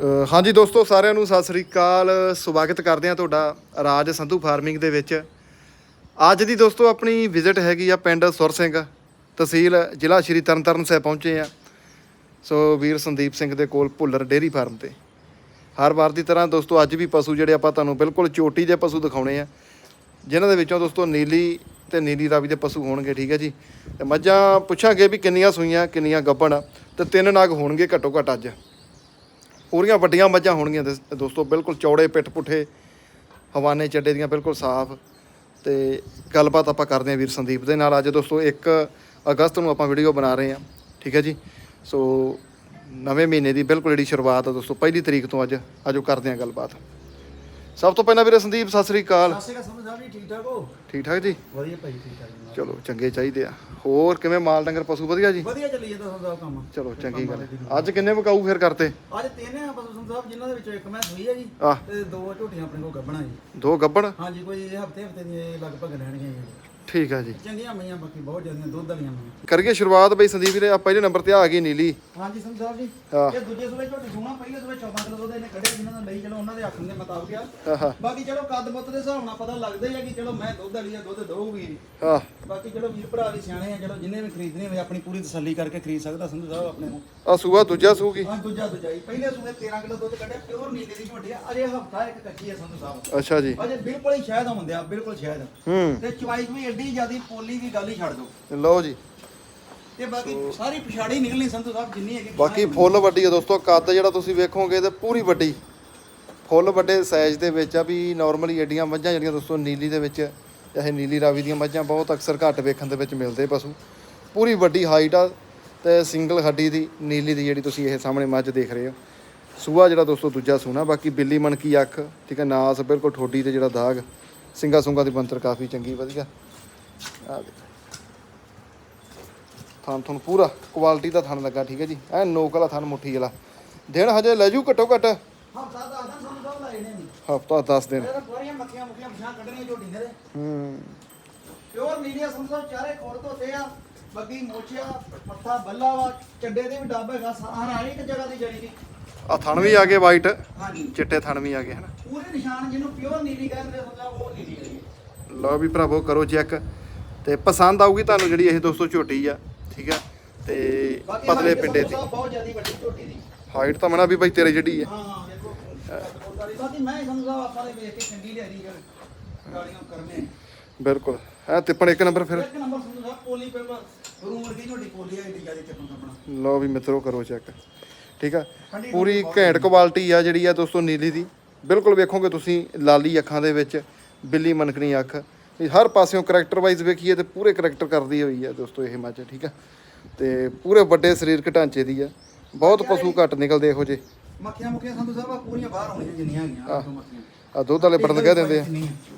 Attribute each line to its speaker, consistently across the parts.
Speaker 1: ਹਾਂਜੀ ਦੋਸਤੋ, ਸਾਰਿਆਂ ਨੂੰ ਸਤਿ ਸ੍ਰੀ ਅਕਾਲ। ਸਵਾਗਤ ਕਰਦੇ ਹਾਂ ਤੁਹਾਡਾ ਰਾਜ ਸੰਧੂ ਫਾਰਮਿੰਗ ਦੇ ਵਿੱਚ। ਅੱਜ ਦੀ ਦੋਸਤੋ, ਆਪਣੀ ਵਿਜ਼ਿਟ ਹੈਗੀ ਆ ਪਿੰਡ ਸੁਰ ਸਿੰਘ ਤਹਿਸੀਲ, ਜ਼ਿਲ੍ਹਾ ਸ਼੍ਰੀ ਤਰਨਤਾਰਨ ਸਾਹਿਬ ਪਹੁੰਚੇ ਆ ਸੋ ਵੀਰ ਸੰਦੀਪ ਸਿੰਘ ਦੇ ਕੋਲ ਭੁੱਲਰ ਡੇਅਰੀ ਫਾਰਮ ਤੇ। ਹਰ ਵਾਰ ਦੀ ਤਰ੍ਹਾਂ ਦੋਸਤੋ, ਅੱਜ ਵੀ ਪਸ਼ੂ ਜਿਹੜੇ ਆਪਾਂ ਤੁਹਾਨੂੰ ਬਿਲਕੁਲ ਚੋਟੀ ਜਿਹੇ ਪਸ਼ੂ ਦਿਖਾਉਣੇ ਆ। ਜਿਨ੍ਹਾਂ ਦੇ ਵਿੱਚੋਂ ਦੋਸਤੋ, ਨੀਲੀ ਤੇ ਨੀਲੀ ਰਾਵੀ ਦੇ ਪਸ਼ੂ ਹੋਣਗੇ, ਠੀਕ ਹੈ ਜੀ? ਤੇ ਮੱਝਾਂ ਪੁੱਛਾਂਗੇ ਵੀ ਕਿੰਨੀਆਂ ਸੂਈਆਂ, ਕਿੰਨੀਆਂ ਗੱਭਣ, ਤੇ ਤਿੰਨ ਨਾਗ ਹੋਣਗੇ ਘੱਟੋ ਘੱਟ ਅੱਜ। ਪੂਰੀਆਂ ਵੱਡੀਆਂ ਮੱਝਾਂ ਹੋਣਗੀਆਂ ਦੋਸ- ਦੋਸਤੋ, ਬਿਲਕੁਲ ਚੌੜੇ ਪਿੱਠ ਪੁੱਠੇ, ਹਵਾਨੇ ਚੱਡੇ ਦੀਆਂ ਬਿਲਕੁਲ ਸਾਫ਼ ਤੇ ਗੱਲਬਾਤ ਆਪਾਂ ਕਰਦੇ ਹਾਂ ਵੀਰ ਸੰਦੀਪ ਦੇ ਨਾਲ। ਅੱਜ ਦੋਸਤੋ 1 ਅਗਸਤ ਨੂੰ ਆਪਾਂ ਵੀਡੀਓ ਬਣਾ ਰਹੇ ਹਾਂ, ਠੀਕ ਹੈ ਜੀ? ਸੋ ਨਵੇਂ ਮਹੀਨੇ ਦੀ ਬਿਲਕੁਲ ਜਿਹੜੀ ਸ਼ੁਰੂਆਤ ਆ ਦੋਸਤੋ, ਪਹਿਲੀ ਤਰੀਕ ਤੋਂ ਅੱਜ ਆਜੋ ਕਰਦੇ ਹਾਂ ਗੱਲਬਾਤ। ਸਭ ਤੋਂ ਪਹਿਲਾਂ ਵੀਰੇ ਸੰਦੀਪ ਸਤਿ ਸ੍ਰੀ ਅਕਾਲ।
Speaker 2: ਸਤਿ ਸ਼੍ਰੀ ਅਕਾਲ ਸਮਝ ਸਾਹਿਬ ਜੀ ਠੀਕ ਠਾਕ ਹੋ?
Speaker 1: ਠੀਕ ਠਾਕ ਜੀ?
Speaker 2: ਵਧੀਆ ਭਾਈ ਠੀਕ ਠਾਕ ਜੀ।
Speaker 1: ਚਲੋ ਚੰਗੇ ਚਾਹੀਦੇ ਆ। ਹੋਰ ਕਿਵੇਂ ਮਾਲ ਡੰਗਰ ਪਸ਼ੂ ਵਧੀਆ ਜੀ?
Speaker 2: ਵਧੀਆ ਚੱਲੀ ਜਾਂਦਾ ਸੰਸਾਬ ਕੰਮ।
Speaker 1: ਚਲੋ ਚੰਗੀ ਗੱਲ। ਅੱਜ ਕਿੰਨੇ ਵਿਕਾਊ ਫਿਰ ਕਰਤੇ?
Speaker 2: ਅੱਜ ਤਿੰਨ ਆ ਬਸ ਸੰਸਾਬ ਜਿਨ੍ਹਾਂ ਦੇ ਵਿੱਚੋਂ ਇੱਕ ਮੈਂ ਸੂਈ ਹੈ ਜੀ ਤੇ ਦੋ ਝੋਟੀਆਂ ਆਪਣੇ ਕੋਲ ਗੱਬਣਾ ਜੀ।
Speaker 1: ਦੋ ਗੱਬੜ
Speaker 2: ਹਾਂਜੀ ਕੋਈ ਹਫ਼ਤੇ ਹਫ਼ਤੇ ਦੀ ਲਗਭਗ ਰਹਿਣਗੀਆਂ ਜੀ।
Speaker 1: ਠੀਕ ਆ ਜੀ।
Speaker 2: ਚੰਗੀਆਂ ਮਈਆਂ ਬਾਕੀ ਬਹੁਤ ਜ਼ਿਆਦੀਆਂ ਦੁੱਧ ਵਾਲੀਆਂ ਮਈਆਂ।
Speaker 1: ਕਰੀਏ ਸ਼ੁਰੂਆਤ ਬਈ ਸੰਦੀਪ ਵੀਰੇ ਆ ਪਹਿਲੇ ਨੰਬਰ ਤੇ ਆ ਗਈ ਨੀਲੀ
Speaker 2: ਹਾਂਜੀ ਸੰਸਾਬ ਜੀ।
Speaker 1: ਹਾਂ।
Speaker 2: ਇਹ ਦੂਜੇ ਸੂਏ ਝੋਟੀ ਸੂਣਾ ਪਹਿਲੇ ਸੂਏ 14 ਕਿਲੋ ਦੁੱਧ ਇਹਨੇ ਕੱਢਿਆ ਜਿਨ੍ਹਾਂ ਦਾ ਲਈ ਚਲੋ ਉਹਨਾਂ ਦੇ ਆਖਣ ਦੇ ਮੁਤਾਬਕ ਆ।
Speaker 1: ਆਹਾ
Speaker 2: ਬਾਕੀ ਚਲੋ ਕੱਦ ਬੁੱਤ ਦੇ ਹਿਸਾਬ ਨਾਲ ਪਤਾ ਲੱਗਦਾ ਹੀ ਆ ਕਿ ਚਲੋ ਮੈਂ ਦੁੱਧ ਵਾਲੀ ਆ ਦੁੱਧ ਦਊਗੀ।
Speaker 1: ਆ
Speaker 2: ਬਾਕੀ ਚਲੋ ਵੀਰ ਭਰਾ ਵੀ ਸਿਆਣੇ ਆ ਚਲੋ ਜਿੰਨੇ ਵੀ ਖਰੀਦਣੇ ਹੋਵੇ ਆਪਣੀ ਪੂਰੀ ਤਸੱਲੀ ਕਰਕੇ ਖਰੀਦ ਸਕਦਾ ਸੰਧੂ ਸਾਹਿਬ ਆਪਣੇ ਨੂੰ
Speaker 1: ਆ ਸੂਆ ਦੂਜਾ ਸੂਗੀ
Speaker 2: ਹਾਂ ਦੂਜਾ ਦੂਜਾ ਜੀ। ਪਹਿਲੇ ਸੂਏ 13 ਕਿਲੋ ਦੁੱਧ ਕੱਢਿਆ ਪਿਓਰ ਨੀਲੇ ਦੀ ਝੋਟੀ ਆ। ਅਜੇ ਹਫਤਾ ਇੱਕ ਕੱਚੀ ਹੈ ਸੰਧੂ ਸਾਹਿਬ।
Speaker 1: ਅੱਛਾ ਜੀ।
Speaker 2: ਅਜੇ ਬਿਲਕੁਲ ਹੀ ਸ਼ਾਇਦ ਹੁੰਦੇ ਆ ਬਿਲਕੁਲ ਸ਼ਾਇਦ।
Speaker 1: ਹੂੰ।
Speaker 2: ਤੇ ਚਵਾਈ ਵੀ ਐਡੀ ਜਿਆਦੀ ਪੋਲੀ ਦੀ ਗੱਲ ਹੀ ਛੱਡ ਦੋ
Speaker 1: ਲਓ ਜੀ।
Speaker 2: ਤੇ ਬਾਕੀ ਸਾਰੀ ਪਿਛਾੜੀ ਨਿਕਲਣੀ ਸੰਧੂ ਸਾਹਿਬ ਜਿੰਨੀ ਹੈਗੀ
Speaker 1: ਬਾਕੀ ਫੁੱਲ ਵੱਡੀ ਆ ਦੋਸਤੋ ਕੱਦ ਜਿਹੜਾ ਤੁਸੀਂ ਵੇਖੋਗੇ ਤੇ ਪੂਰੀ ਵੱਡੀ। ਫੁੱਲ ਵੱਡੇ ਸਾਈਜ਼ ਦੇ ਵਿੱਚ ਆ ਵੀ ਨਾਰਮਲੀ ਏਡੀਆਂ ਮੱਝਾਂ ਜਿਹੜੀਆਂ ਦੋਸਤੋ ਨੀਲੀ ਦੇ ਵਿੱਚ ਚਾਹੇ ਨੀਲੀ ਰਾਵੀ ਦੀਆਂ ਮੱਝਾਂ ਬਹੁਤ ਅਕਸਰ ਘੱਟ ਵੇਖਣ ਦੇ ਵਿੱਚ ਮਿਲਦੇ ਪਸ਼ੂ। ਪੂਰੀ ਵੱਡੀ ਹਾਈਟ ਆ ਤੇ ਸਿੰਗਲ ਹੱਡੀ ਦੀ ਨੀਲੀ ਦੀ ਜਿਹੜੀ ਤੁਸੀਂ ਇਹ ਸਾਹਮਣੇ ਮੱਝ ਦੇਖ ਰਹੇ ਹੋ। ਸੂਆ ਜਿਹੜਾ ਦੋਸਤੋ ਦੂਜਾ ਸੂਣਾ ਬਾਕੀ ਬਿੱਲੀ ਮਣਕੀ ਅੱਖ ਠੀਕ ਹੈ ਨਾਸ ਬਿਲਕੁਲ ਠੋਡੀ ਤੇ ਜਿਹੜਾ ਦਾਗ ਸਿੰਗਾ ਸੁੰਗਾ ਦੀ ਬੰਤਰ ਕਾਫੀ ਚੰਗੀ ਵਧੀਆ। ਆ ਦੇਖੋ। ਥਣ ਤੁਹਾਨੂੰ ਪੂਰਾ ਕੁਆਲਿਟੀ ਦਾ ਥਣ ਲੱਗਾ ਠੀਕ ਹੈ ਜੀ। ਐ ਨੋਕ ਵਾਲਾ ਥਣ ਮੁੱਠੀ ਵਾਲਾ। ਦਿਨ ਹਜੇ ਲੈ ਜੂ ਘੱਟੋ ਘੱਟ।
Speaker 2: ਹਫਤਾ ਦਾ ਆਦਾ ਸੰਧੂ ਸਾਹਿਬ ਲਾਏ ਨੇ ਨਹੀਂ।
Speaker 1: ਹਫਤਾ 10 ਦਿਨ।
Speaker 2: ਇਹ ਤਾਂ ਸਾਰੀਆਂ ਮੱਖੀਆਂ ਮੁੱਖੀਆਂ ਪਛਾਣ ਕੱਢਣੀਆਂ ਝੋਟੀ ਦੇ।
Speaker 1: ਹੂੰ।
Speaker 2: ਪਿਓਰ ਨੀਲੀਆ ਸੰਧੂ ਸਾਹਿਬ ਚਾਰੇ ਖੋੜ ਧੋਤੇ ਆ ਬੱਗੀ ਮੋਚਿਆ ਪੱਠਾ ਬੱਲਾ ਵਾ ਚੱਡੇ ਦੇ ਵੀ ਡੱਬ ਹੈਗਾ ਸਾਰਾ ਇੱਕ ਜਗ੍ਹਾ ਦੀ ਜੜੀ ਦੀ
Speaker 1: ਆ ਥਣ ਵੀ ਆ ਗਏ ਵਾਈਟ
Speaker 2: ਹਾਂਜੀ।
Speaker 1: ਚਿੱਟੇ ਥਣ ਵੀ ਆ ਗਏ ਹਨ।
Speaker 2: ਪੂਰੇ ਨਿਸ਼ਾਨ ਜਿਹਨੂੰ ਪਿਓਰ ਨੀਲੀ ਕਹਿੰਦੇ ਹੁੰਦਾ ਉਹ ਨੀਲੀ ਹੈ।
Speaker 1: ਲਓ ਵੀ ਭਰਾਵੋ ਕਰੋ ਚੈੱਕ ਤੇ ਪਸੰਦ ਆਊਗੀ ਤੁਹਾਨੂੰ ਜਿਹੜੀ ਇਹ ਦੋਸਤੋ ਝੋਟੀ ਆ ਠੀਕ ਆ? ਤੇ ਪਤਲੇ ਪਿੰਡੇ ਦੀ।
Speaker 2: ਸਾਹਿਬ ਬਹੁਤ ਜ਼ਿਆਦੀ ਵੱਡੀ ਝੋਟੀ ਦੀ।
Speaker 1: ਹਾਈਟ ਤਾਂ ਮਨਾ ਵੀ ਬਾਈ ਤੇਰੇ ਜਿਹੜੀ ਆ।
Speaker 2: ਹਾਂ ਹਾਂ ਦੇਖੋ ਬਾਕੀ ਮੈਂ ਸੰਧੂ ਸਾਹਿਬ ਆਪਾਂ ਦੇ ਵੇਖ ਕੇ ਚੰਗੀ ਲਿਆਦੀ ਯਾਰ ਗਾੜੀਆਂ ਕਰਨੇ
Speaker 1: ਬਿਲਕੁਲ। ਐ ਤਿੱਪਣ ਇੱਕ ਨੰਬਰ ਫਿਰ।
Speaker 2: ਇੱਕ ਨੰਬਰ ਪੇਪਰ ਝੋਟੀ ਹੈ
Speaker 1: ਲਓ ਵੀ ਮਿੱਤਰੋ ਕਰੋ ਚੈੱਕ ਠੀਕ ਆ? ਪੂਰੀ ਘੈਂਟ ਕੁਆਲਿਟੀ ਆ ਜਿਹੜੀ ਆ ਦੋਸਤੋ ਨੀਲੀ ਦੀ। ਬਿਲਕੁਲ ਵੇਖੋਗੇ ਤੁਸੀਂ ਲਾਲੀ ਅੱਖਾਂ ਦੇ ਵਿੱਚ ਬਿੱਲੀ ਮਨਕਣੀ ਅੱਖ। ਹਰ ਪਾਸਿਓਂ ਕਰੈਕਟਰ ਵਾਈਜ਼ ਵੇਖੀਏ ਤੇ ਪੂਰੇ ਕਰੈਕਟਰ ਕਰਦੀ ਹੋਈ ਆ ਦੋਸਤੋ ਇਹ ਮੱਝ ਠੀਕ ਆ? ਤੇ ਪੂਰੇ ਵੱਡੇ ਸਰੀਰਕ ਢਾਂਚੇ ਦੀ ਆ। ਬਹੁਤ ਪਸ਼ੂ ਘੱਟ ਨਿਕਲਦੇ ਇਹੋ ਜੇ
Speaker 2: ਮੱਖੀਆਂ ਮੁੱਖੀਆਂ ਸੰਧੂ ਸਾਹਿਬ ਆਹ ਪੂਰੀਆਂ ਬਾਹਰ ਆਉਣੀਆਂ ਜਿੰਨੀਆਂ ਹੈਗੀਆਂ ਆਹ ਮੱਖੀਆਂ।
Speaker 1: ਆ ਦੁੱਧ ਵਾਲੇ ਬੜਨ ਕਹਿ ਦਿੰਦੇ ਆ।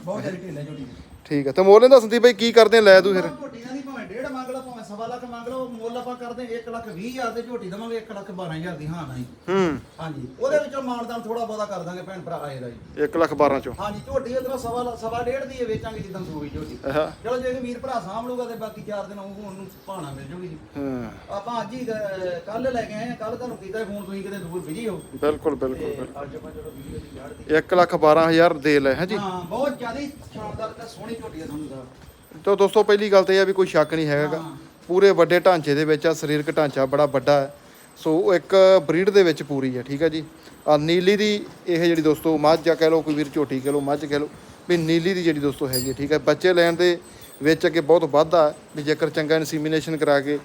Speaker 2: ਬਹੁਤ ਜ਼ਿਆਦਾ ਢਿੱਲੇ ਝੋਟੀ
Speaker 1: ਠੀਕ ਆ। ਤੇ ਮੋਲੇ ਦਾ ਸੰਦੀਪ ਭਾਈ ਕੀ ਕਰਦੇ ਆ? ਲੈ ਤੂੰ ਫਿਰ।
Speaker 2: ਝੋਟੀਆਂ ਦੀ ਭਾਵੇਂ ਡੇਢ ਮੰਗ ਭਾਵੇਂ ਸਵਾ ਲੱਖ ਮੰਗ ਲਓ ਮੁੱਲ ਆਪਾਂ ਕਰਦੇ 1 ਲੱਖ 20 ਹਜ਼ਾਰ ਦੇ ਝੋਟੀ ਦਵਾਂਗੇ 1 ਲੱਖ 12 ਹਜ਼ਾਰ ਦੀ ਹਾਂ ਨਹੀਂ।
Speaker 1: ਹੂੰ।
Speaker 2: ਹਾਂਜੀ ਉਹਦੇ ਵਿੱਚੋਂ ਮਾਨਦਾਨ ਥੋੜਾ ਬਹੁਤਾ ਕਰ ਦਾਂਗੇ ਭੈਣ ਭਰਾ ਆਏ ਦਾ ਜੀ
Speaker 1: 1 ਲੱਖ 12 ਚੋਂ।
Speaker 2: ਹਾਂਜੀ ਝੋਟੀ ਉਧਰੋਂ ਸਵਾ ਲ- ਸਵਾ ਡੇਢ ਦੀ ਇਹ ਵੇਚਾਂਗੇ ਜਿੱਦਾਂ ਸੂਈ ਝੋਟੀ।
Speaker 1: ਆਹਾ,
Speaker 2: ਚਲੋ ਜੇ ਵੀਰ ਭਰਾ ਸਾਂਭ ਲੂਗਾ ਤੇ ਬਾਕੀ 4 ਦਿਨ ਉਹ ਉਹਨੂੰ ਭਾਣਾ ਮਿਲ ਜੂਗੀ ਜੀ।
Speaker 1: ਹਾਂ।
Speaker 2: ਆਪਾਂ ਅੱਜ ਹੀ ਕੱਲ ਲੈ ਕੇ ਆਏ ਆ ਕੱਲ ਤੁਹਾਨੂੰ ਕੀਤਾ ਫੋਨ ਤੁਸੀਂ ਕਿਤੇ ਦੂਰ ਬਿਜ਼ੀ ਹੋ।
Speaker 1: ਬਿਲਕੁਲ ਬਿਲਕੁਲ
Speaker 2: ਤੇ ਅੱਜ ਆਪਾਂ ਚਲੋ ਵੀਡੀਓ ਦੀ ਯਾਰ ਦੀ
Speaker 1: 1 ਲੱਖ 12 ਹਜ਼ਾਰ ਦੇ ਲੈ ਹੈ ਜੀ?
Speaker 2: ਹਾਂ ਬਹੁਤ ਜ਼ਿਆਦਾ ਹੀ ਸ਼ਾਨਦਾਰ ਤੇ ਸੋਹਣੀ ਝੋਟੀ ਹੈ ਤੁਹਾਨੂੰ ਦਾ
Speaker 1: ਤੋ ਦੋਸਤੋ ਪਹਿਲੀ ਗੱਲ ਤੇ ਇਹ ਆ ਵੀ ਕੋਈ ਸ਼ੱਕ ਨਹੀਂ ਹੈਗਾ।
Speaker 2: ਹਾਂ।
Speaker 1: ਪੂਰੇ ਵੱਡੇ ਢਾਂਚੇ ਦੇ ਵਿੱਚ ਆ ਸਰੀਰਕ ਢਾਂਚਾ ਬੜਾ ਵੱਡਾ ਹੈ। ਸੋ ਉਹ ਇੱਕ ਬਰੀਡ ਦੇ ਵਿੱਚ ਪੂਰੀ ਹੈ ਠੀਕ ਹੈ ਜੀ। ਆ ਨੀਲੀ ਦੀ ਇਹ ਜਿਹੜੀ ਦੋਸਤੋ ਮੱਝ ਜਾਂ ਕਹਿ ਲਓ ਕੋਈ ਵੀਰ ਝੋਟੀ ਕਹਿ ਲਓ ਮੱਝ ਕਹਿ ਲਓ ਵੀ ਨੀਲੀ ਦੀ ਜਿਹੜੀ ਦੋਸਤੋ ਹੈਗੀ ਹੈ, ਠੀਕ ਹੈ। ਬੱਚੇ ਲੈਣ ਦੇ ਵਿੱਚ ਅੱਗੇ ਬਹੁਤ ਵਾਧਾ ਵੀ ਜੇਕਰ ਚੰਗਾ ਇਨਸੀਮੀਨੇਸ਼ਨ ਕਰਾ ਕੇ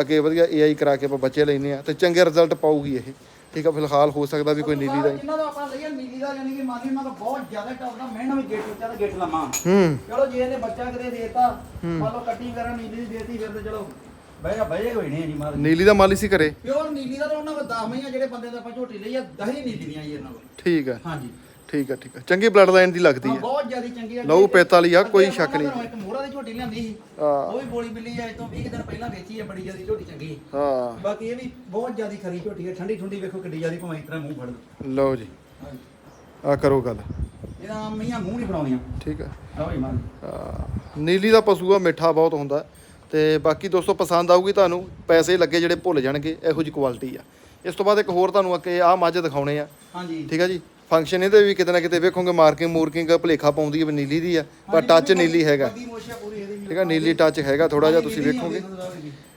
Speaker 1: ਅੱਗੇ ਵਧੀਆ ਏਆਈ ਕਰਾ ਕੇ ਆਪਾਂ ਬੱਚੇ ਲੈਨੇ ਆ ਤੇ ਚੰਗੇ ਰਿਜ਼ਲਟ ਪਾਊਗੀ ਇਹ। ਠੀਕ ਹੈ ਫਿਲਹਾਲ ਹੋ ਸਕਦਾ ਵੀ ਕੋਈ ਨੀਲੀ ਦਾ ਹੀ।
Speaker 2: ਜਿਨ੍ਹਾਂ ਦਾ ਆਪਾਂ ਲਈਏ ਨੀਲੀ ਦਾ ਯਾਨੀ ਕਿ ਮਾਨੀ ਉਹਨਾਂ ਦਾ ਬਹੁਤ ਜ਼ਿਆਦਾ ਟੌਪ ਦਾ ਮਹਿੰਗਾ ਵੀ ਗੇਟ ਉੱਚਾ ਦਾ ਗੇਟ ਲੰਮਾ।
Speaker 1: ਹੂੰ।
Speaker 2: ਚਲੋ ਜੇ ਇਹਨੇ ਬੱਚਾ ਕਦੇ ਦੇਤਾ ਮੰਨ ਲਓ ਕੱਟੀ ਵਗੈਰਾ ਨੀਲੀ ਦੀ ਦੇਤੀ ਫਿਰ ਤੇ ਚਲੋ ਬਹਿ ਬਹਿ ਹੋਈ ਨਹੀਂ ਜੀ ਮਾਰ
Speaker 1: ਨੀਲੀ ਦਾ ਮਾਲੀ ਸੀ ਘਰੇ?
Speaker 2: ਪਿਓਰ ਨੀਲੀ ਦਾ ਤਾਂ ਉਹਨਾਂ ਕੋਲ 10 ਮਹੀਆਂ ਜਿਹੜੇ ਬੰਦੇ ਦਾ ਆਪਾਂ ਝੋਟੀ ਲਈ ਆ 10 ਹੀ ਨੀਲੀ ਦੀਆਂ ਜੀ ਇਹਨਾਂ ਕੋਲ।
Speaker 1: ਠੀਕ ਹੈ
Speaker 2: ਹਾਂਜੀ।
Speaker 1: ਠੀਕ ਹੈ ਠੀਕ ਹੈ ਚੰਗੀ ਬਲੱਡ ਲਾਈਨ ਦੀ ਲੱਗਦੀ
Speaker 2: ਹਾਂ,
Speaker 1: ਹੈ।
Speaker 2: ਬਹੁਤ ਜ਼ਿਆਦਾ ਚੰਗੀ ਆ
Speaker 1: ਲਹੂ ਪੇਤ ਵਾਲੀ ਆ, ਕੋਈ ਸ਼ੱਕ ਨਹੀਂ।
Speaker 2: ਇੱਕ ਮੋਹਰਾ ਦੀ ਝੋਟੀ ਲਿਆਂਦੀ ਸੀ
Speaker 1: ਹਾਂ।
Speaker 2: ਉਹ ਵੀ ਬੋਲੀ ਬਿੱਲੀ ਆ ਇਹ ਤੋਂ 20 ਕੁ ਦਿਨ ਪਹਿਲਾਂ ਵੇਚੀ ਆ ਬੜੀ ਜ਼ਿਆਦਾ ਝੋਟੀ ਚੰਗੀ।
Speaker 1: ਹਾਂ।
Speaker 2: ਬਾਕੀ ਇਹ ਵੀ ਬਹੁਤ ਜ਼ਿਆਦਾ ਖਰੀ ਝੋਟੀ ਹੈ ਠੰਡੀ ਠੰਡੀ ਵੇਖੋ ਕਿੱਡੀ ਜ਼ਿਆਦਾ ਭਾਵੇਂ ਇਤਨਾ ਮੂੰਹ ਫੜ ਲਓ।
Speaker 1: ਲਓ ਜੀ। ਆ ਕਰੋ ਗੱਲ।
Speaker 2: ਇਹਦਾ ਮੀਆਂ ਮੂੰਹ ਨਹੀਂ ਫੜਾਉਣੀਆਂ।
Speaker 1: ਠੀਕ ਹੈ
Speaker 2: ਲਓ ਜੀ ਮਾਨ
Speaker 1: ਨੀਲੀ ਦਾ ਪਸ਼ੂ ਆ ਮਿੱਠਾ ਬਹੁਤ ਹੁੰਦਾ। ਤੇ ਬਾਕੀ ਦੋਸਤੋ ਪਸੰਦ ਆਊਗੀ ਤੁਹਾਨੂੰ ਪੈਸੇ ਲੱਗੇ ਜਿਹੜੇ ਭੁੱਲ ਜਾਣਗੇ ਇਹੋ ਜੀ ਕੁਆਲਿਟੀ ਆ। ਇਸ ਤੋਂ ਬਾਅਦ ਇੱਕ ਹੋਰ ਤੁਹਾਨੂੰ ਅੱਗੇ ਆਹ ਮੱਝ ਦਿਖਾਉਣੇ ਆ।
Speaker 2: ਹਾਂਜੀ।
Speaker 1: ਠੀਕ ਆ ਜੀ? ਫੰਕਸ਼ਨ ਇਹਦੇ ਵੀ ਕਿਤੇ ਨਾ ਕਿਤੇ ਵੇਖੋਗੇ ਮਾਰਕਿੰਗ ਮੂਰਕਿੰਗ ਭਲੇਖਾ ਪਾਉਂਦੀ ਹੈ ਨੀਲੀ ਦੀ ਆ ਪਰ ਟੱਚ ਨੀਲੀ ਹੈਗਾ। ਠੀਕ ਆ ਨੀਲੀ ਟੱਚ ਹੈਗਾ ਥੋੜਾ ਜਿਹਾ ਤੁਸੀਂ ਵੇਖੋਗੇ।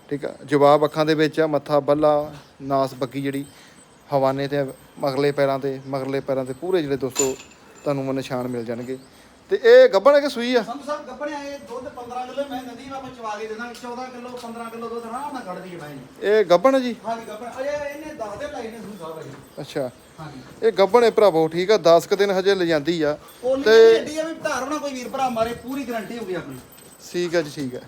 Speaker 1: ਠੀਕ ਆ ਜਵਾਬ ਅੱਖਾਂ ਦੇ ਵਿੱਚ ਆ ਮੱਥਾ ਬੱਲਾ ਨਾਸ ਬੱਗੀ ਜਿਹੜੀ ਹਵਾਨੇ ਤੇ ਮਗਲੇ ਪੈਰਾਂ ਤੇ ਮਗਰਲੇ ਪੈਰਾਂ ਤੇ ਪੂਰੇ ਜਿਹੜੇ ਦੋਸਤੋ ਤੁਹਾਨੂੰ ਨਿਸ਼ਾਨ ਮਿਲ ਜਾਣਗੇ। ਤੇ ਇਹ ਗੱਬਣ ਹੈ ਕਿ ਸੂਈ ਆ?
Speaker 2: ਸੰਤ ਸਾਹਿਬ ਗੱਪਣਿਆ ਇਹ ਦੁੱਧ 15 ਕਿਲੋ ਮੈਂ ਨਦੀ ਆਪਾਂ ਚਵਾ ਕੇ ਦੇਣਾ 14 ਕਿਲੋ 15 ਕਿਲੋ ਦੁੱਧ ਆਰਾਮ ਨਾਲ ਕੱਢਦੀ ਹੈ ਮੈਂ ਜੀ।
Speaker 1: ਇਹ ਗੱਬਣ ਹੈ ਜੀ?
Speaker 2: ਹਾਂਜੀ ਗੱਪਣ ਅਜੇ ਇਹਨੇ ਦੱਸ ਦੇ ਲਾਈ ਨੇ ਸੰਤ ਸਾਹਿਬ ਅਜੇ।
Speaker 1: ਅੱਛਾ।
Speaker 2: ਹਾਂਜੀ।
Speaker 1: ਇਹ ਗੱਬਣ ਹੈ ਭਰਾਵੋ ਠੀਕ ਆ 10 ਕੁ ਦਿਨ ਹਜੇ ਲੈ ਜਾਂਦੀ ਆ ਤੇ
Speaker 2: ਐਡੀ ਆ ਵੀ ਧਾਰ ਬਣਾ ਕੋਈ ਵੀਰ ਭਰਾ ਮਾਰੇ ਪੂਰੀ ਗਾਰੰਟੀ ਹੋਊਗੀ ਆਪਣੀ।
Speaker 1: ਠੀਕ ਹੈ ਜੀ ਠੀਕ ਹੈ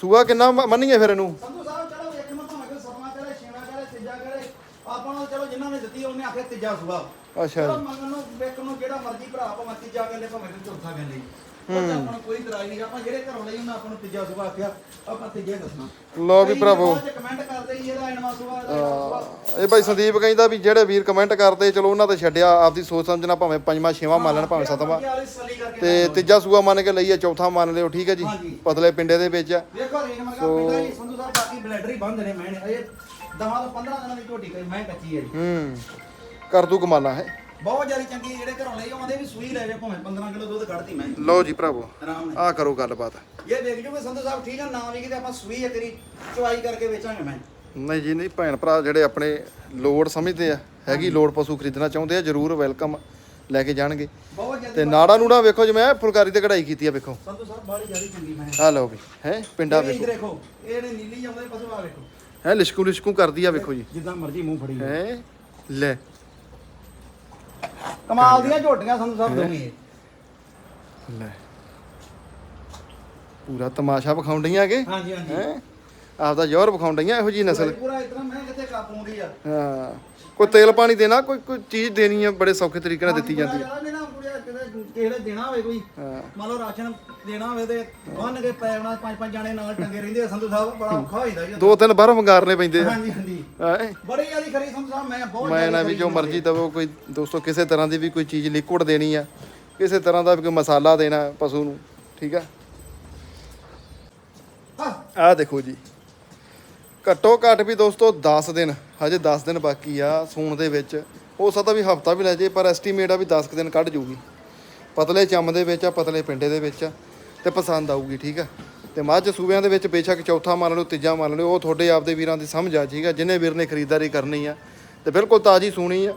Speaker 1: ਸੂਆ ਕਿੰਨਾ ਮ- ਮੰਨੀਏ ਫਿਰ ਇਹਨੂੰ?
Speaker 2: ਸੰਧੂ ਸਾਹਿਬ ਚਲੋ ਵੇਖ ਮੈਂ ਭਾਵੇਂ ਕੋਈ ਸਤਮਾ ਕਰੇ ਛੇਵਾਂ ਕਰੇ ਤੀਜਾ ਕਰੇ ਆਪਾਂ ਨੂੰ ਚਲੋ ਜਿਨ੍ਹਾਂ ਨੇ ਦਿੱਤੀ ਉਹਨੇ ਆਖਿਆ ਤੀਜਾ ਸੁਭਾ
Speaker 1: ਅੱਛਾ
Speaker 2: ਚਲੋ
Speaker 1: ਜੀ
Speaker 2: ਮੰਗਣ ਨੂੰ ਵੇਖ ਨੂੰ ਜਿਹੜਾ ਮਰਜ਼ੀ ਭਰਾ ਭਾਵੇਂ ਤੀਜਾ ਕਹਿੰਦੇ ਭਾਵੇਂ ਕੋਈ ਚੌਥਾ ਕਹਿੰਦੇ ਉਹ ਤਾਂ ਆਪਾਂ ਨੂੰ ਕੋਈ ਇਤਰਾਜ਼ ਨਹੀਂ ਆਪਾਂ ਜਿਹੜੇ ਘਰੋਂ ਲਈ ਉਹਨਾਂ ਆਪਾਂ ਨੂੰ ਤੀਜਾ ਸੁਭਾ ਆਖਿਆ ਆਪਾਂ ਤੀਜਾ ਹੀ ਦੱਸਣਾ।
Speaker 1: ਲਓ ਵੀ ਭਰਾਵੋ।
Speaker 2: ਕਮੈਂਟ ਕਰਦੇ ਹੀ ਇਹਦਾ ਐਨਵਾ ਸੁਭਾ ਇਹਦਾ
Speaker 1: ਇਹ ਭਾਈ ਸੰਦੀਪ ਕਹਿੰਦਾ ਵੀ ਜਿਹੜੇ ਵੀਰ ਕਮੈਂਟ ਕਰਦੇ ਚਲੋ ਉਹਨਾਂ ਤੇ ਛੱਡਿਆ ਆਪਦੀ ਸੋਚ ਸਮਝਣਾ ਭਾਵੇਂ ਪੰਜਵਾਂ ਛੇਵਾਂ ਮੰਨ ਲੈਣ ਭਾਵੇਂ ਸੱਤਵਾਂ। ਤੇ ਤੀਜਾ ਸੂਆ ਮੰਨ ਕੇ ਲਈਏ ਚੌਥਾ ਮੰਨ ਲਿਓ ਠੀਕ ਹੈ ਜੀ। ਪਤਲੇ ਪਿੰਡੇ ਦੇ ਵਿੱਚ ਆ।
Speaker 2: ਵੇਖੋ ਰੇਨ ਮਰਗਾ ਪਿੰਡਾ ਜੀ ਸੰਧੂ ਸਾਹਿਬ ਬਾਕੀ ਬਲੈਡਰ ਹੀ ਬੰਦ ਨੇ ਮੈਂ ਅਜੇ ਦਹਾਂ ਤੋਂ 15 ਦਿਨਾਂ ਦੀ ਝੋਟੀ ਕਰੀ ਮੈਂ ਕੱਚੀ ਹੈ ਜੀ।
Speaker 1: ਹੂੰ। ਕਰ ਦੂ ਕਮਾਲਾ ਹੈ।
Speaker 2: ਬਹੁਤ ਜ਼ਿਆਦਾ ਚੰਗੀ ਜਿਹੜੇ ਘਰੋਂ ਲਈ ਆਉਂਦੇ ਵੀ ਸੂਈ ਲੈ ਜਾ ਭਾਵੇਂ 15 ਕਿਲੋ ਦੁੱਧ ਕੱਢਦੀ ਮੈਂ।
Speaker 1: ਲਓ ਜੀ ਭਰਾਵੋ
Speaker 2: ਆਰਾਮ ਨਾਲ।
Speaker 1: ਆਹ ਕਰੋ ਗੱਲਬਾਤ।
Speaker 2: ਇਹ ਵੇਖ ਜੂਗੇ ਸੰਧੂ ਸਾਹਿਬ ਠੀਕ ਆ ਨਾ ਵੀ ਕਿਤੇ ਆਪਾਂ ਸੂਈ ਇੱਕ ਵਾਰੀ ਚੁਆਈ ਕਰਕੇ ਵੇਚਾਂਗੇ ਮੈਂ।
Speaker 1: ਨਹੀਂ ਜੀ ਨਹੀਂ ਭੈਣ ਭਰਾ ਜਿਹੜੇ ਆਪਣੇ ਲੋੜ ਸਮਝਦੇ ਆ ਹੈਗੀ ਲੋੜ ਪਸ਼ੂ ਖਰੀਦਣਾ ਚਾਹੁੰਦੇ ਆ ਜਰੂਰ ਵੈਲਕਮ ਲੈ ਕੇ ਜਾਣਗੇ।
Speaker 2: ਬਹੁਤ ਜ਼ਿਆਦਾ
Speaker 1: ਤੇ ਨਾੜਾ ਨੂੜਾ ਵੇਖੋ ਜਿਵੇਂ ਫੁਲਕਾਰੀ ਤੇ ਕਢਾਈ ਕੀਤੀ ਆ ਵੇਖੋ।
Speaker 2: ਸੰਧੂ ਸਾਹਿਬ ਬਾਹਲੀ ਜ਼ਿਆਦਾ ਚੰਗੀ ਮੈਂ।
Speaker 1: ਆ ਲਓ ਵੀ ਹੈ ਪਿੰਡਾ
Speaker 2: ਇਹ
Speaker 1: ਵੇਖੋ।
Speaker 2: ਦੇਖੋ ਇਹ ਜਿਹੜੇ ਨੀਲੀ ਜਾਂਦੇ ਪਸ਼ੂ ਆ ਵੇਖੋ।
Speaker 1: ਹੈ ਲਿਸ਼ਕੂ ਲਿਸ਼ਕੂ ਕਰਦੀ ਆ ਵੇਖੋ ਜੀ।
Speaker 2: ਜਿੱਦਾਂ ਮਰਜ਼ੀ ਮੂੰਹ ਫੜੀ।
Speaker 1: ਹੈ ਲੈ।
Speaker 2: ਕਮਾਲ ਦੀਆਂ ਝੋਟੀਆਂ ਸੰਧੂ ਸਾਹਿਬ ਦੋਵੇਂ ਇਹ।
Speaker 1: ਲੈ। ਪੂਰਾ ਤਮਾਸ਼ਾ ਵਿਖਾਉਂਦੀਆਂ ਕਿ
Speaker 2: ਹਾਂਜੀ ਹਾਂਜੀ।
Speaker 1: ਹੈ? ਆਪਦਾ ਜ਼ੋਰ ਵਿਖਾਉਂਦੀਆਂ ਇਹੋ ਜੀ ਨਸਲ?
Speaker 2: ਪੂਰਾ ਇਤਨਾ ਮੈਂ ਕਿਤੇ ਕਾਪੂੰਦੀ ਆ।
Speaker 1: ਹਾਂ। ਕੋਈ ਤੇਲ ਪਾਣੀ ਦੇਣਾ ਕੋਈ ਕੋਈ ਚੀਜ਼ ਦੇਣੀ ਆ ਬੜੇ ਸੌਖੇ ਤਰੀਕੇ ਨਾਲ ਦਿੱਤੀ ਜਾਂਦੀ ਹੈ
Speaker 2: ਕਿਸੇ ਨੇ ਦੇਣਾ ਹੋਵੇ ਕੋਈ? ਮੰਨ ਲਓ ਰਾਸ਼ਨ ਦੇਣਾ ਹੋਵੇ ਤੇ ਬੰਨ ਕੇ ਪੈਣਾ ਪੰਜ ਪੰਜ ਜਾਣੇ ਨਾਲ ਟੰਗੇ ਰਹਿੰਦੇ ਆ ਸੰਧੂ ਸਾਹਿਬ ਬੜਾ ਔਖਾ ਹੋ ਜਾਂਦਾ ਜੀ।
Speaker 1: ਦੋ ਤਿੰਨ ਬਾਹਰੋਂ ਵੰਗਾਰਨੇ ਪੈਂਦੇ ਆ।
Speaker 2: ਹਾਂਜੀ ਹਾਂਜੀ।
Speaker 1: ਹੈਂ?
Speaker 2: ਬੜੀ ਜਿਆਦੀ ਖਰੀ ਸੰਧੂ ਸਾਹਿਬ ਮੈਂ ਬਹੁਤ
Speaker 1: ਮੈਂ ਨਾ
Speaker 2: ਜ਼ਿਆਦੀ
Speaker 1: ਵੀ ਜੋ। ਮਰਜ਼ੀ ਦਵੋ ਕੋਈ ਦੋਸਤੋ ਕਿਸੇ ਤਰ੍ਹਾਂ ਦੀ ਵੀ ਕੋਈ ਚੀਜ਼ ਲਿਕੁਇਡ ਦੇਣੀ ਆ ਕਿਸੇ ਤਰ੍ਹਾਂ ਦਾ ਵੀ ਕੋਈ ਮਸਾਲਾ ਦੇਣਾ ਪਸ਼ੂ ਨੂੰ ਠੀਕ ਆ?
Speaker 2: ਹਾਂ।
Speaker 1: ਆਹ ਦੇਖੋ ਜੀ। ਘੱਟੋ ਘੱਟ ਵੀ ਦੋਸਤੋ 10 ਦਿਨ ਹਜੇ 10 ਦਿਨ ਬਾਕੀ ਆ ਸੂਣ ਦੇ ਵਿੱਚ। ਹੋ ਸਕਦਾ ਵੀ ਹਫਤਾ ਵੀ ਲੈ ਜੇ ਪਰ ਐਸਟੀਮੇਟ ਆ ਵੀ 10 ਕੁ ਦਿਨ ਕੱਢ ਜੂਗੀ। ਪਤਲੇ ਚੰਮ ਦੇ ਵਿੱਚ ਆ ਪਤਲੇ ਪਿੰਡੇ ਦੇ ਵਿੱਚ ਆ ਤੇ ਪਸੰਦ ਆਊਗੀ ਠੀਕ ਆ? ਤੇ ਮੱਝ ਸੂਬਿਆਂ ਦੇ ਵਿੱਚ ਬੇਸ਼ੱਕ ਚੌਥਾ ਮੰਨ ਲਓ ਤੀਜਾ ਮੰਨ ਲਓ ਉਹ ਤੁਹਾਡੇ ਆਪਦੇ ਵੀਰਾਂ ਦੀ ਸਮਝ ਆ ਠੀਕ ਆ? ਜਿੰਨੇ ਵੀਰ ਨੇ ਖਰੀਦਦਾਰੀ ਕਰਨੀ ਆ ਤੇ ਬਿਲਕੁਲ ਤਾਜੀ ਸੂਣੀ ਆ।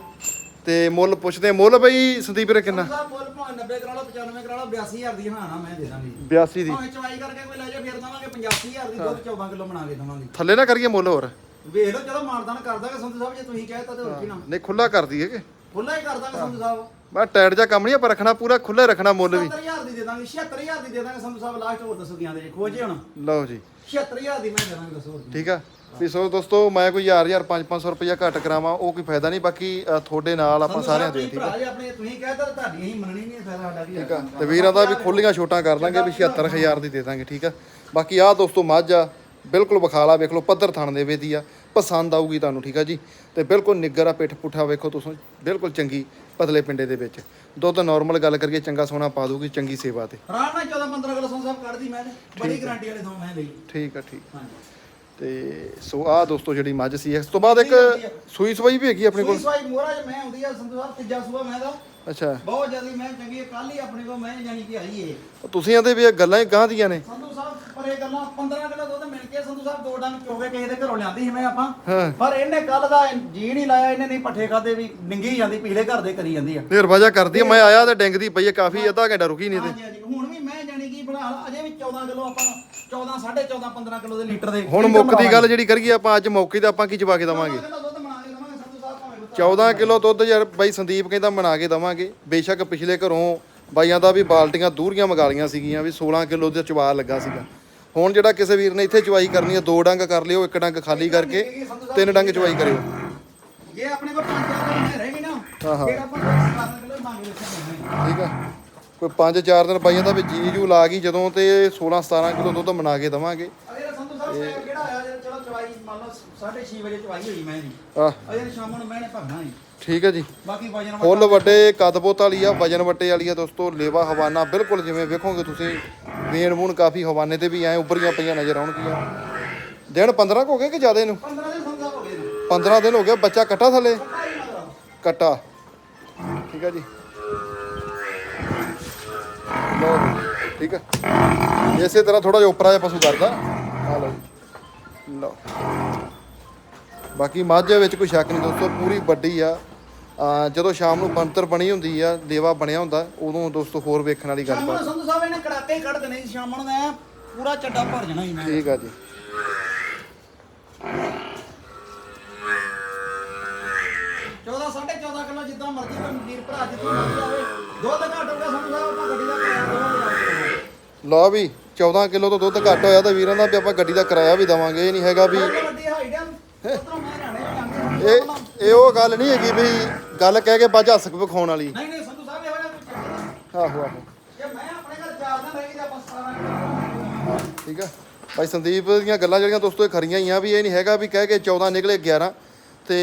Speaker 1: ਤੇ ਮੁੱਲ ਪੁੱਛਦੇ। ਮੁੱਲ ਬਈ ਸੰਦੀਪ ਵੀਰੇ ਕਿੰਨਾ?
Speaker 2: ਬੋਲ ਭਾਵੇਂ 90 ਕਰਾ ਲਓ 95 ਕਰਾ ਲਓ 82000 ਦੀ ਨਾ ਮੈਂ ਦੇ ਦਾਂਗੀ।
Speaker 1: 82 ਦੀ।
Speaker 2: ਭਾਵੇਂ ਚਵਾਈ ਕਰਕੇ ਕੋਈ ਲੈ ਜਾ ਫਿਰ ਦਵਾਂਗੇ 85000 ਦੀ ਦੁੱਧ 14 ਕਿਲੋ ਬਣਾ ਕੇ ਦਵਾਂਗੇ।
Speaker 1: ਥੱਲੇ ਨਾ ਕਰੀਏ ਮੁੱਲ ਹੋਰ।
Speaker 2: ਵੇਖ ਲਓ ਚਲੋ ਮਾਰਦਾਨ ਕਰ ਦਾਂਗੇ ਸੰਧੂ ਸਾਹਿਬ ਜੇ ਤੁਸੀਂ ਕਹਿਤਾ ਤੇ ਹੋਰ ਕੀ ਨਾ
Speaker 1: ਨਹੀਂ ਖੁੱਲਾ ਕਰ ਦਈਏ ਕਿ?
Speaker 2: ਖੁੱਲਾ ਹੀ ਕਰ ਦਾਂਗੇ ਸੰਧੂ ਸਾਹਿਬ।
Speaker 1: ਬਸ ਟਾਈਟ ਜਿਹਾ ਕੰਮ ਨਹੀਂ ਆਪਾਂ ਰੱਖਣਾ ਪੂਰਾ ਖੁੱਲਾ ਰੱਖਣਾ ਮੁੱਲ ਵੀ।
Speaker 2: 70000 ਦੀ ਦੇ ਦਾਂਗੇ 76000 ਦੀ ਦੇ ਦਾਂਗੇ ਸੰਧੂ ਸਾਹਿਬ ਲਾਸਟ ਹੋਰ ਦੱਸੋ ਕਿਆਂ ਦੇ ਖੋਜੇ ਹੁਣ।
Speaker 1: ਲਓ ਜੀ।
Speaker 2: 76000 ਦੀ ਮੈਂ ਦੇ ਦਾਂਗੇ ਦੱਸੋ ਹੋਰ ਕੀ।
Speaker 1: ਠੀਕ ਆ। ਵੀ ਸੋ ਦੋਸਤੋ ਮੈਂ ਕੋਈ 1000 1000 5-500 ਰੁਪਇਆ ਘੱਟ ਕਰਾਵਾਂ ਉਹ ਕੋਈ ਫਾਇਦਾ ਨਹੀਂ ਬਾਕੀ ਅ, ਤੁਹਾਡੇ ਨਾਲ ਆਪਾਂ ਸਾਰਿਆਂ ਦੇ ਠੀਕ ਆ?
Speaker 2: ਭਰਾ ਜੀ ਆਪਣੇ ਤੁਸੀਂ ਕਹਿਤਾ ਤਾਂ ਤੁਹਾਡੀ ਹੀ ਮੰਨਣੀ ਨਹੀਂ ਫਾਇਦਾ ਸਾਡਾ ਕੀ
Speaker 1: ਠੀਕ ਆ। ਤੇ ਵੀਰਾਂ ਦਾ ਵੀ ਖੁੱਲੀਆਂ ਛੋਟਾਂ ਕਰ ਲਾਂਗੇ ਵੀ 76000 ਦੀ ਦੇ ਦਾਂਗੇ ਠੀਕ ਆ? ਬਾਕੀ ਆਹ ਦੋਸਤੋ ਮੱਝ ਆ ਬਿਲਕੁਲ ਵਿਖਾਲਾ ਵੇਖ ਲਓ ਪੱਧਰ ਥਣ ਦੇ ਵੇਦੀ ਆ ਪਸੰਦ ਆਊਗੀ ਤੁਹਾਨੂੰ ਠੀਕ ਆ ਜੀ? ਤੇ ਬਿਲਕੁਲ ਨਿੱਗਰ ਆ ਪਿੱਠ ਪੁੱਠਾ ਵੇਖੋ ਤੁਸੀਂ ਬਿਲਕੁਲ ਚੰਗੀ ਪਤਲੇ ਪਿੰਡੇ ਦੇ ਵਿੱਚ। ਦੁੱਧ ਨਾਰਮਲ ਗੱਲ ਕਰੀਏ ਚੰਗਾ ਸੋਨਾ ਪਾ ਦੂਗੀ ਚੰਗੀ ਸੇਵਾ ਤੇ।
Speaker 2: ਆਰਾਮ ਨਾਲ 14 15 ਕਿਲੋ ਸੰਧੂ ਸਾਹਿਬ ਕੱਢਦੀ ਮੈਂ ਤੇ। ਬੜੀ ਗਾਰੰਟੀ ਵਾਲੇ ਦੋ ਮੈਂ ਲਈ।
Speaker 1: ਠੀਕ ਆ ਠੀਕ।
Speaker 2: ਹਾਂਜੀ।
Speaker 1: ਤੇ ਸੋ ਆਹ ਦੋਸਤੋ ਜਿਹੜੀ ਮੱਝ ਸੀ ਇਸ ਤੋਂ ਬਾਅਦ ਇੱਕ ਸੂਈ ਸਵਾਈ ਵੀ ਹੈਗੀ ਆਪਣੇ
Speaker 2: ਸੂਈ
Speaker 1: ਕੋਲ
Speaker 2: ਸਵਾਈ ਮੋਰਾ ਜੇ ਮੈਂ ਆਉਂਦੀ ਆ ਸੰਧੂ ਸਾਹਿਬ ਤੀਜਾ ਸੂਆ ਮੈਂ ਦਾ।
Speaker 1: ਅੱਛਾ।
Speaker 2: ਬਹੁਤ ਜਿਆਦੀ ਮੈਂ ਚੰਗੀ ਕੱਲ ਹੀ ਆਪਣੇ ਕੋਲ ਮੈਂ ਜਾਨੀ ਕਿ ਆਈ ਏ।
Speaker 1: ਤੁਸੀਂ ਆਂਦੇ ਵੀ ਇਹ ਗੱਲਾਂ ਹੀ ਗਾਂ ਦੀਆਂ ਨੇ।
Speaker 2: ਸੰਧੂ ਸਾਹਿਬ ਪਰ ਇਹ ਗੱਲਾਂ 15 ਕਿਲੋ ਦੁੱਧ ਮਿਲ ਕੇ ਸੰਧੂ ਸਾਹਿਬ ਦੋ ਡੰਗ ਚੋਗੇ ਕਿਸੇ ਦੇ ਘਰੋਂ ਲਿਆਂਦੀ ਸੀ ਮੈਂ ਆਪਾਂ।
Speaker 1: ਹਾਂ।
Speaker 2: ਪਰ ਇਹਨੇ ਕੱਲ ਦਾ ਜੀ ਨਹੀਂ ਲਾਇਆ ਇਹਨੇ ਨਹੀਂ ਪੱਠੇ ਖਾਦੇ ਵੀ ਨਿੰਗੀ ਜਾਂਦੀ ਪਿਛਲੇ ਘਰ ਦੇ ਕਰੀ ਜਾਂਦੀ ਆ।
Speaker 1: ਨਿਰਵਾਜਾ ਕਰਦੀ ਆ ਮੈਂ ਆਇਆ ਤੇ ਡਿੰਗਦੀ ਪਈ ਆ ਕਾਫੀ ਅੱਧਾ ਘੰਟਾ ਰੁਕੀ ਨਹੀਂ ਤੇ।
Speaker 2: ਹਾਂਜੀ ਹਾਂਜੀ ਹੁਣ ਵੀ ਮੈਂ ਜਾਣੀ ਕਿ ਬਣਾ ਅਜੇ ਵੀ 14 ਕਿਲੋ ਆਪਾਂ 14 14.5 15 ਕਿਲੋ ਦੇ ਲੀਟਰ ਦੇ
Speaker 1: ਹੁਣ ਮੁੱਕ ਦੀ ਗੱਲ ਜਿਹੜੀ ਕਰੀਏ ਆਪਾਂ ਅੱਜ ਮੌਕੇ ਤੇ ਆਪਾਂ ਕੀ ਚਵਾ ਕੇ ਦਵਾਂਗੇ?
Speaker 2: 14 ਕਿਲੋ ਦੁੱਧ ਬਣਾ ਕੇ ਦਵਾਂਗੇ ਸੰਧੂ ਸਾਹਿਬ ਭਾਵੇਂ ਕੋਈ
Speaker 1: 14 ਕਿਲੋ ਦੁੱਧ ਯਾਰ ਬਾਈ ਸੰਦੀਪ ਕਹਿੰਦਾ ਬਣਾ ਕੇ ਦਵਾਂਗੇ। ਬੇਸ਼ੱਕ ਪਿਛਲੇ ਘਰੋਂ ਬਾਈਆਂ ਦਾ ਵੀ ਬਾਲਟੀਆਂ ਦੂਰੀਆਂ ਮੰਗਾ ਲਈਆਂ ਸੀਗੀਆਂ ਵੀ 16 ਕਿਲੋ ਦੇ ਚਵਾ ਲੱਗਾ ਸੀਗਾ। ਹੁਣ ਜਿਹੜਾ ਕਿਸੇ ਵੀਰ ਨੇ ਇੱਥੇ ਚਵਾਈ ਕਰਨੀ ਹੈ ਦੋ ਡੰਗ ਕਰ ਲਿਓ ਇੱਕ ਡੰਗ ਖਾਲੀ ਕਰਕੇ ਤਿੰਨ ਡੰਗ ਚਵਾਈ ਕਰਿਓ।
Speaker 2: ਜੇ ਆਪਣੇ ਕੋਲ 5 ਕਿਲੋ ਮੈਂ ਰਹਿ ਗਈ ਨਾ
Speaker 1: ਹਾਂ, ਹਾਂ।
Speaker 2: ਫਿਰ ਆਪਾਂ 17 ਕਿਲੋ ਮੰਗ ਲੈਣੇ
Speaker 1: ਠੀਕ ਆ। ਕੋਈ 5-4 ਦਿਨ ਬਾਈਆਂ ਦਾ ਵੀ ਜੀ ਜੂ ਲਾ ਗਈ ਜਦੋਂ ਤੇ 16-17 ਕਿਲੋ ਦੁੱਧ ਬਣਾ ਕੇ ਦਵਾਂਗੇ।
Speaker 2: ਕਿਹੜਾ ਆਇਆ ਜਿਹੜਾ ਚਲੋ ਚਵਾਈ ਮੰਨ ਲਓ 6:30 ਵਜੇ ਚਵਾਈ ਹੋਈ ਮੈਂ
Speaker 1: ਆਹ।
Speaker 2: ਅਜੇ ਸ਼ਾਮ ਨੂੰ ਮੈਂ ਨੇ ਭਰਨਾ ਜੀ
Speaker 1: ਠੀਕ ਹੈ ਜੀ।
Speaker 2: ਬਾਕੀ ਵਜਨ
Speaker 1: ਫੁੱਲ ਵੱਡੇ ਕਦਬੋਤ ਵਾਲੀ ਆ ਵਜਨ ਵੱਟੇ ਵਾਲੀ ਆ ਦੋਸਤੋ ਲੇਵਾ ਹਵਾਨਾ ਬਿਲਕੁਲ ਜਿਵੇਂ ਵੇਖੋਗੇ ਤੁਸੀਂ ਵੇਨ ਵੂਨ ਕਾਫੀ ਹਵਾਨੇ ਤੇ ਵੀ ਐ ਉੱਭਰੀਆਂ ਪਈਆਂ ਨਜ਼ਰ ਆਉਣਗੀਆਂ। ਦਿਨ 15 ਕੁ ਹੋ ਗਏ ਕਿ ਜ਼ਿਆਦੇ ਨੂੰ
Speaker 2: 15 ਦਿਨ ਹੋ ਗਏ ਨੇ
Speaker 1: 15 ਦਿਨ ਹੋ ਗਏ ਬੱਚਾ ਕੱਟਾ ਥੱਲੇ? ਕੱਟਾ। ਠੀਕ ਹੈ ਜੀ। ਠੀਕ ਹੈ। ਇਸੇ ਤਰ੍ਹਾਂ ਥੋੜਾ ਜਿਹਾ ਉਪਰਾ ਜਿਹਾ ਪਸ਼ੂ ਕਰਦਾ ਆ ਲਓ ਜੀ। ਲਓ। ਬਾਕੀ ਮੱਝ ਵਿੱਚ ਕੋਈ ਸ਼ੱਕ ਨਹੀਂ ਦੋਸਤੋ ਪੂਰੀ ਵੱਡੀ ਆ, ਜਦੋਂ ਸ਼ਾਮ ਨੂੰ ਬੰਤਰ ਬਣੀ ਹੁੰਦੀ ਆ ਦੇਵਾ ਬਣਿਆ ਹੁੰਦਾ ਉਦੋਂ ਦੋਸਤੋ ਹੋਰ ਵੇਖਣ ਵਾਲੀ
Speaker 2: ਸ਼ਾਮ
Speaker 1: ਗੱਲਬਾਤ
Speaker 2: ਨੂੰ ਸੰਧੂ ਸਾਹਿਬ ਇਹਨੇ ਕੜਾਕੇ ਕੱਢ ਦੇਣੇ ਸੀ ਸ਼ਾਮ ਨੂੰ ਐਂ ਪੂਰਾ ਚੱਡਾ ਭਰ ਜਾਣਾ ਸੀ ਮੈਂ।
Speaker 1: ਠੀਕ ਆ ਜੀ।
Speaker 2: 14 14.5 ਕਿਲੋ ਜਿੱਦਾਂ ਮਰਜ਼ੀ ਤਾਂ ਵੀਰ ਭਰਾ ਜਿੱਥੋਂ ਮਰਜ਼ੀ ਆਵੇ। ਦੁੱਧ ਘੱਟ ਹੋ ਗਿਆ ਸੰਧੂ ਸਾਹਿਬ ਆਪਾਂ ਗੱਡੀ ਦਾ ਕਿਰਾਇਆ ਦੇਵਾਂਗੇ
Speaker 1: ਲਓ ਵੀ 14 ਕਿਲੋ ਤੋਂ ਦੁੱਧ ਘੱਟ ਹੋਇਆ ਤਾਂ ਵੀਰਾਂ ਦਾ ਵੀ ਆਪਾਂ ਗੱਡੀ ਦਾ ਕਿਰਾਇਆ ਵੀ ਦਵਾਂਗੇ ਇਹ ਨਹੀਂ ਹੈਗਾ ਵੀ
Speaker 2: ਮੈਂ
Speaker 1: ਇਹ ਇਹ ਉਹ ਗੱਲ ਨਹੀਂ ਹੈਗੀ ਵੀ ਗੱਲ ਕਹਿ ਕੇ ਬਾਜ ਹੱਸ ਕੇ ਵਿਖਾਉਣ ਵਾਲੀ।
Speaker 2: ਨਹੀਂ ਨਹੀਂ ਸੰਧੂ ਸਾਹਿਬ ਇਹੋ ਜਿਹਾ ਕੁਝ ਨਹੀਂ।
Speaker 1: ਆਹੋ ਆਹੋ।
Speaker 2: ਜੇ ਮੈਂ ਆਪਣੇ ਘਰ ਚਾਰ ਦਿਨ ਰਹੀ ਆਪਾਂ 17 ਕਿਲੋ
Speaker 1: ਠੀਕ ਆ। ਭਾਈ ਸੰਦੀਪ ਦੀਆਂ ਗੱਲਾਂ ਜਿਹੜੀਆਂ ਦੋਸਤੋ ਇਹ ਖਰੀਆਂ ਹੀ ਆ ਵੀ ਇਹ ਨਹੀਂ ਹੈਗਾ ਵੀ ਕਹਿ ਕੇ 14 ਨਿਕਲੇ 11 ਤੇ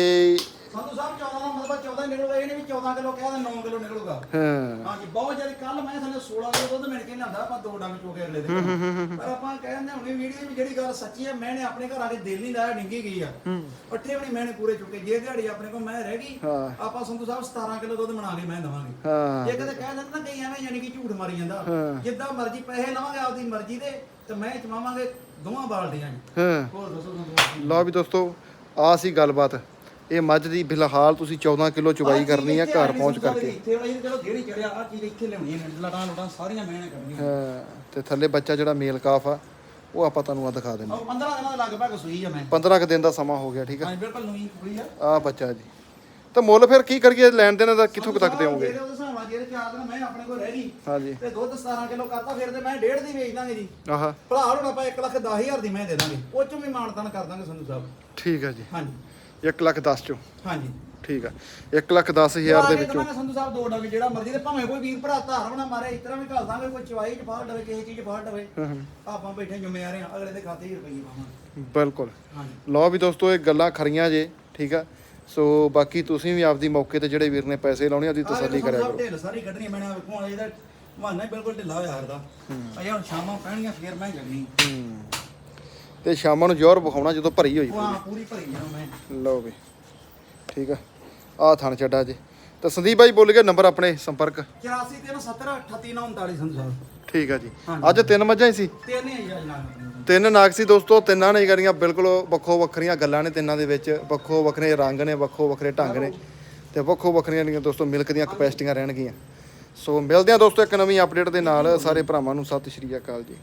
Speaker 2: ਸੰਧੂ ਸਾਹਿਬ 14 ਦਾ ਮਤਲਬ 14 ਨਿਕਲੂਗਾ ਇਹ ਨਹੀਂ ਵੀ 14 ਕਿਲੋ ਕਿਹਾ ਤਾਂ 9 ਕਿਲੋ ਨਿਕਲੂਗਾ।
Speaker 1: ਹਾਂ।
Speaker 2: ਹਾਂਜੀ ਬਹੁਤ ਜ਼ਿਆਦਾ ਕੱਲ ਮੈਂ ਥੱਲੇ 16 ਕਿਲੋ ਦੁੱਧ ਮਿਲ ਕੇ ਲਿਆਂਦਾ ਆਪਾਂ ਦੋ ਡੰਗ ਚੋਕੇ ਅਗਲੇ ਦੇ ਪਰ ਆਪਾਂ ਕਹਿੰਦੇ ਹੁਣੇ ਵੀਡੀਓ ਵੀ ਜਿਹੜੀ ਗੱਲ ਸੱਚੀ ਹੈ ਮੈਨੇ ਆਪਣੇ ਘਰ ਆ ਕੇ ਦਿਲ ਨਹੀਂ ਲਾਇਆ ਡਿੰਗੀ ਗਈ ਆ। ਪੱਠੇ ਵੀ ਨਹੀਂ ਮੈਨੇ ਪੂਰੇ ਚੁੱਕੇ ਜੇ ਦਿਹਾੜੀ ਆਪਣੇ ਕੋਲ ਮੈਂ ਰਹਿ ਗਈ
Speaker 1: ਹਾਂ।
Speaker 2: ਆਪਾਂ ਸੰਧੂ ਸਾਹਿਬ 17 ਕਿਲੋ ਦੁੱਧ ਬਣਾ ਕੇ ਮੈਂ ਦਵਾਂਗੇ।
Speaker 1: ਹਾਂ।
Speaker 2: ਜੇ ਕਦੇ ਕਹਿ ਦਿੰਦਾ ਕਈ ਐਵੇਂ ਯਾਨੀ ਕਿ ਝੂਠ ਮਾਰੀ ਜਾਂਦਾ ਜਿੱਦਾਂ ਮਰਜ਼ੀ ਪੈਸੇ ਲਵਾਂਗੇ ਆਪਦੀ ਮਰਜ਼ੀ ਦੇ ਤੇ ਮੈਂ ਚਮਾਵਾਂਗੇ ਦੋਵਾਂ ਬਾਲਟੀਆਂ 'ਚ।
Speaker 1: ਹਾਂ।
Speaker 2: ਹੋਰ ਦੱਸੋ ਸੰਧੂ
Speaker 1: ਲਓ ਵੀ ਦੋਸਤੋ ਆ ਸੀ ਗੱਲਬਾਤ। ਇਹ ਮੱਝ ਦੀ ਫਿਲਹਾਲ ਤੁਸੀਂ 14 ਕਿਲੋ ਚੁਬਾਈ ਕਰਨੀ ਆ ਘਰ ਪਹੁੰਚ ਕਰਕੇ।
Speaker 2: ਇੱਥੇ ਵਾਲੀ ਚਲੋ ਜਿਹੜੀ ਚੜਿਆ ਆ ਚੀਜ਼ ਇੱਥੇ ਲਿਆਉਣੀ ਹੈ ਲਟਾਂ ਲਟਾਂ ਸਾਰੀਆਂ ਮੈਨੇ ਕਰਨੀਆਂ।
Speaker 1: ਹਾਂ ਤੇ ਥੱਲੇ ਬੱਚਾ ਜਿਹੜਾ ਮੇਲ ਕਾਫ ਆ ਉਹ ਆਪਾਂ ਤੁਹਾਨੂੰ ਆ ਦਿਖਾ ਦਿੰਦੇ
Speaker 2: ਉਹ 15 ਦਿਨਾਂ ਦਾ ਲਗਭਗ ਸੂਈ ਆ ਮੈਂ।
Speaker 1: 15 ਕੁ ਦਿਨ ਦਾ ਸਮਾਂ ਹੋ ਗਿਆ ਠੀਕ ਆ?
Speaker 2: ਹਾਂ ਬਿਲਕੁਲ ਨਵੀਂ ਕੁੜੀ ਆ।
Speaker 1: ਆ ਬੱਚਾ ਜੀ। ਤਾਂ ਮੁੱਲ ਫਿਰ ਕੀ ਕਰੀਏ ਲੈਣ ਦੇਣ ਦਾ ਕਿੱਥੋਂ ਤੱਕ ਦੇਵੋਗੇ
Speaker 2: ਜਿਹੜੇ ਉਹਦੇ ਹਿਸਾਬ ਨਾਲ ਜਿਹੜੇ ਚਾਰ ਦਿਨ ਮੈਂ ਆਪਣੇ ਕੋਲ ਰਹਿ ਗਈ
Speaker 1: ਹਾਂਜੀ।
Speaker 2: ਤੇ ਦੁੱਧ 17 ਕਿਲੋ ਕਰਤਾ ਫਿਰ ਤੇ ਮੈਂ ਡੇਢ ਦੀ ਵੇਚ ਦਾਂਗੇ ਜੀ।
Speaker 1: ਆਹਾ।
Speaker 2: ਭਲਾ ਹੁਣ ਆਪਾਂ 1 ਲੱਖ 10000 ਦੀ ਮੈਂ ਦੇ ਦਾਂਗੇ ਉਹ ਚੋਂ ਵੀ ਮਾਨਤਾਨ ਕਰ ਦਾਂਗੇ ਸੰਧੂ ਸਾਹਿਬ।
Speaker 1: ਠੀਕ ਆ ਜੀ।
Speaker 2: ਹਾਂਜੀ।
Speaker 1: 1 ਲੱਖ 10 ਚੋਂ।
Speaker 2: ਹਾਂਜੀ।
Speaker 1: ਠੀਕ ਆ। 1 ਲੱਖ 10 ਹਜ਼ਾਰ ਦੇ ਵਿੱਚੋਂ।
Speaker 2: ਮੈਂ ਸੰਧੂ ਸਾਹਿਬ ਦੋ ਡੰਗ ਜਿਹੜਾ ਮਰਜ਼ੀ ਤੇ ਭਾਵੇਂ ਕੋਈ ਵੀਰ ਭਰਾ ਧਾਰ ਬਣਾ ਮਾਰੇ ਇਸ ਤਰ੍ਹਾਂ ਵੀ ਘੱਲ ਦਾਂਗੇ ਕੋਈ ਚਵਾਈ ਚ ਫਾੜ ਡਵੇ ਕਿਸੇ ਚੀਜ਼ ਫਾੜ
Speaker 1: ਹਾਂ, ਹਾਂ,
Speaker 2: ਆਪਾਂ ਬੈਠੇ ਜ਼ਿੰਮੇਵਾਰ ਆ ਅਗਲੇ ਦੇ ਖਾਤੇ 'ਚ ਰੁਪਈਏ ਪਾਵਾਂਗੇ।
Speaker 1: ਬਿਲਕੁਲ।
Speaker 2: ਹਾਂਜੀ।
Speaker 1: ਲਓ ਵੀ ਦੋਸਤੋ ਇਹ ਗੱਲਾਂ ਖਰੀਆਂ ਜੇ ਠੀਕ ਆ। ਸੋ ਬਾਕੀ ਤੁਸੀਂ ਵੀ ਆਪਦੀ ਮੌਕੇ ਤੇ ਜਿਹੜੇ ਵੀਰ ਨੇ ਪੈਸੇ ਲਾਉਣੇ ਉਹਦੀ ਤਸੱਲੀ ਕਰਿਆ ਕਰੋ।
Speaker 2: ਢਿੱਲ ਸਾਰੀ ਕੱਢਣੀ ਮੈਨੇ ਵੇਖੋ ਇਹਦਾ ਮਹਾਨਾ ਹੀ ਬਿਲਕੁਲ ਢਿੱਲਾ ਹੋਇਆ ਹਰਦਾ ਅਜੇ ਹੁਣ ਸ਼ਾਮਾਂ ਪੈਣਗੀਆਂ ਫੇਰ ਮੈਂ ਜਗਣੀ
Speaker 1: ਹੂੰ। ਤੇ ਸ਼ਾਮਾਂ ਨੂੰ ਜ਼ੋਰ ਵਿਖਾਉਣਾ ਜਦੋਂ ਭਰੀ ਹੋਈ
Speaker 2: ਪੂਰੀ ਭਰੀ ਜਾਣਾ ਮੈਂ।
Speaker 1: ਲਓ ਵੀ ਠੀਕ ਆ। ਆ ਥਣ ਚੱਡਾ ਜੀ। ਤਾਂ ਸੰਦੀਪ ਬਾਈ ਬੋਲ ਗਿਆ ਨੰਬਰ ਆਪਣੇ ਸੰਪਰਕ।
Speaker 2: 84 370 3839 ਸੰਧੂ ਸਾਹਿਬ
Speaker 1: ਠੀਕ ਆ ਜੀ। ਅੱਜ ਤਿੰਨ ਮੱਝਾਂ ਹੀ ਸੀ?
Speaker 2: ਤਿੰਨ ਹੀ ਆ ਜਨਾਬ
Speaker 1: ਤਿੰਨ ਨਾਗ ਸੀ ਦੋਸਤੋ ਤਿੰਨਾਂ ਨੇ ਕਰੀਆਂ ਬਿਲਕੁਲ ਵੱਖੋ ਵੱਖਰੀਆਂ ਗੱਲਾਂ ਨੇ ਤਿੰਨਾਂ ਦੇ ਵਿੱਚ। ਵੱਖੋ ਵੱਖਰੇ ਰੰਗ ਨੇ ਵੱਖੋ ਵੱਖਰੇ ਢੰਗ ਨੇ। ਤੇ ਵੱਖੋ ਵੱਖਰੀਆਂ ਜਿਹੜੀਆਂ ਦੋਸਤੋ ਮਿਲਕ ਦੀਆਂ ਕਪੈਸਿਟੀਆਂ ਰਹਿਣਗੀਆਂ। ਸੋ ਮਿਲਦੇ ਆ ਦੋਸਤੋ ਇੱਕ ਨਵੀਂ ਅਪਡੇਟ ਦੇ ਨਾਲ। ਸਾਰੇ ਭਰਾਵਾਂ ਨੂੰ ਸਤਿ ਸ਼੍ਰੀ ਅਕਾਲ ਜੀ।